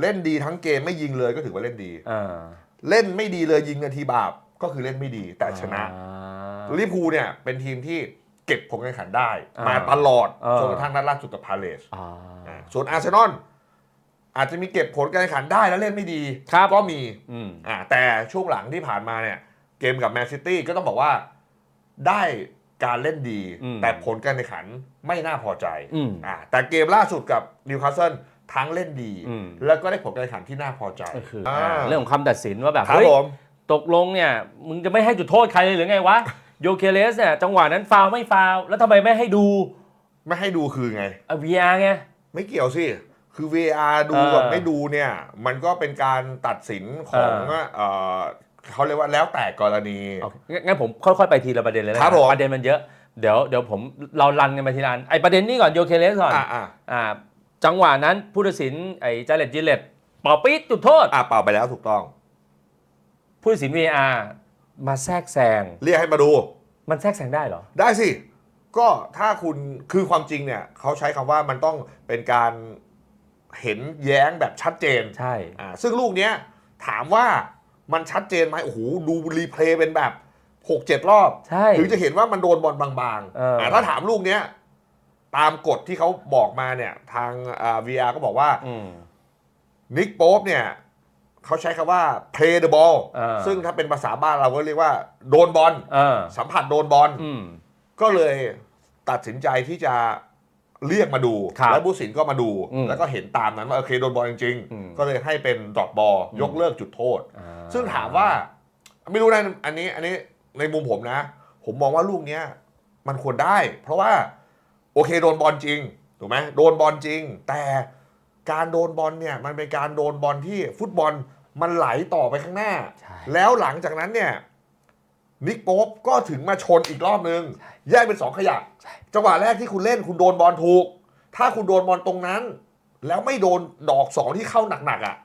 เล่นดีทั้งเกมไม่ยิงเลยก็ถือว่าเล่นดี อ่า เล่นไม่ดีเลยยิงนาทีบาปก็คือเล่นไม่ดีแต่ชนะอ่าลิเวอร์พูลเนี่ยเป็นทีมที่เก็บผลการแข่งขันได้ อ่ามมาตลอดเออ จนกระทั่งนัดล่าสุดกับพาเลสอ่าอ่า ส่วนอาร์เซนอลอาจจะมีเก็บผลการแข่งขันได้แล้วเล่นไม่ดีครับ ก็มีอืม อ่าแต่ช่วงหลังที่ผ่านมาเนี่ย เกมกับแมนซิตี้ก็ต้องบอกว่าได้การเล่นดี อืมแต่ผลการแข่งขันไม่น่าพอใจอืมอ่าแต่เกมล่าสุดกับนิวคาสเซิล ทั้งเล่นดี อืม แล้วก็ได้ผลการแข่งขันที่น่าพอใจก็คืออ่าอ่าเรื่องของคำตัดสินว่าแบบครับเฮ้ยผม ตกลงเนี่ยมึงจะไม่ให้จุดโทษใครเลยหรือไงวะโยเคเลสเนี่ยจังหวะนั้นฟาวล์ไม่ฟาวล์แล้วทำไมไม่ให้ดูไม่ให้ดูคือไงอะ VR ไง ไม่เกี่ยวสิ คือ VR ดูเออกับไม่ดูเนี่ย มันก็เป็นการตัดสินของเออ เอ่อเขาเรียกว่าแล้วแต่กรณี โอเคงั้นงั้นผมค่อยๆไปทีละประเด็นเลยนะครับผม ประเด็นมันเยอะ เดี๋ยวเดี๋ยวผมเรารันกันไปทีละอันไอประเด็นนี้ก่อนโยเคเลสก่อนอะอะอ่า จังหวะนั้นผู้ตัดสินไอ้จาเลตจิเลตเป่าปี๊ดจุดโทษ อะเปล่าไปแล้วถูกต้อง ผู้ตัดสิน VR มาแทรกแซงเรียกให้มาดู มันแทรกแซงได้เหรอ ได้สิ ก็ถ้าคุณคือความจริงเนี่ยเขาใช้คำว่ามันต้องเป็นการเห็นแย้งแบบชัดเจนใช่ อ่าซึ่งลูกเนี้ยถามว่ามันชัดเจนไหมโอ้โหดูรีเพลย์เป็นแบบหกเจ็ดรอบ ใช่ ถึงจะเห็นว่ามันโดนบอลบางเอออ่าถ้าถามลูกเนี้ย ตามกฎที่เขาบอกมาเนี่ย ทางอ่า VR ก็บอกว่าอืมนิกโป๊ปเนี่ยเขาใช้คำว่า play the ball เออซึ่งถ้าเป็นภาษาบ้านเราก็เรียกว่า โดนบอลเออสัมผัสโดนบอลอืมก็เลยตัดสินใจที่จะเรียกมาดูครับแล้วผู้สินก็มาดูอืมแล้วก็เห็นตามนั้นว่าโอเคโดนบอลจริงอืมๆก็เลยให้เป็นดรอปบอลอืมยกเลิกจุดโทษอ่ซึ่งถามว่า ไม่รู้นะอันนี้ อันนี้ในมุมผมนะ ผมมองว่าลูกเนี้ยมันควรได้ เพราะว่า โอเคโดนบอลจริงถูกไหมโดนบอลจริง แต่การโดนบอลเนี่ยมันเป็นการโดนบอลที่ฟุตบอลมันไหลต่อไปข้างหน้าใช่แล้วหลังจากนั้นเนี่ยนิกโป๊ปก็ถึงมาชนอีกรอบนึง แยกเป็นสองขยะใช่จังหวะแรกที่คุณเล่นคุณโดนบอลถูก ถ้าคุณโดนบอลตรงนั้น แล้วไม่โดนดอกสองที่เข้าหนักๆอะ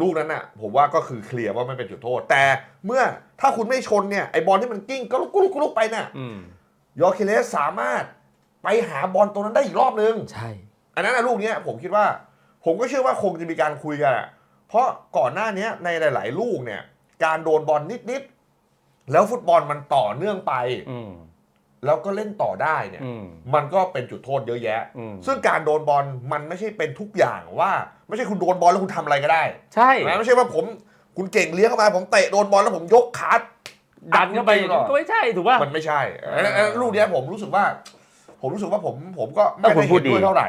ลูกนั้นน่ะ ผมว่าก็คือเคลียร์ว่ามันเป็นจุดโทษ แต่เมื่อถ้าคุณไม่ชนเนี่ยไอบอลที่มันกิ้งก็ลุกกุลุกกุลุกไปน่ะอืม ยอร์เคเลสสามารถไปหาบอลตรงนั้นได้อีกรอบนึง ใช่ อันนั้นนะลูกเนี้ยผมคิดว่า ผมก็เชื่อว่าคงจะมีการคุยกันอะเพราะก่อนหน้าเนี้ยในหลาย ๆ ลูกเนี่ย การโดนบอลนิด ๆ แล้วฟุตบอลมันต่อเนื่องไป อืม แล้วก็เล่นต่อได้เนี่ย อืม มันก็เป็นจุดโทษเยอะแยะ อืม ซึ่งการโดนบอลมันไม่ใช่เป็นทุกอย่างว่า ไม่ใช่คุณโดนบอลแล้วคุณทำอะไรก็ได้ใช่ นะไม่ใช่ว่าผมคุณเก่งเลี้ยงเข้ามาผมเตะโดนบอลแล้วผมยกขา ดันเข้าไปอย่างนั้นก็ไม่ใช่ถูกป่ะ มันไม่ใช่อันนั้นอันนั้นลูกเนี้ยผมรู้สึกว่า ผมรู้สึกว่าผมผมก็ไม่เออคุได้ณพูเห็ดนดี ด้วยเท่าไหร่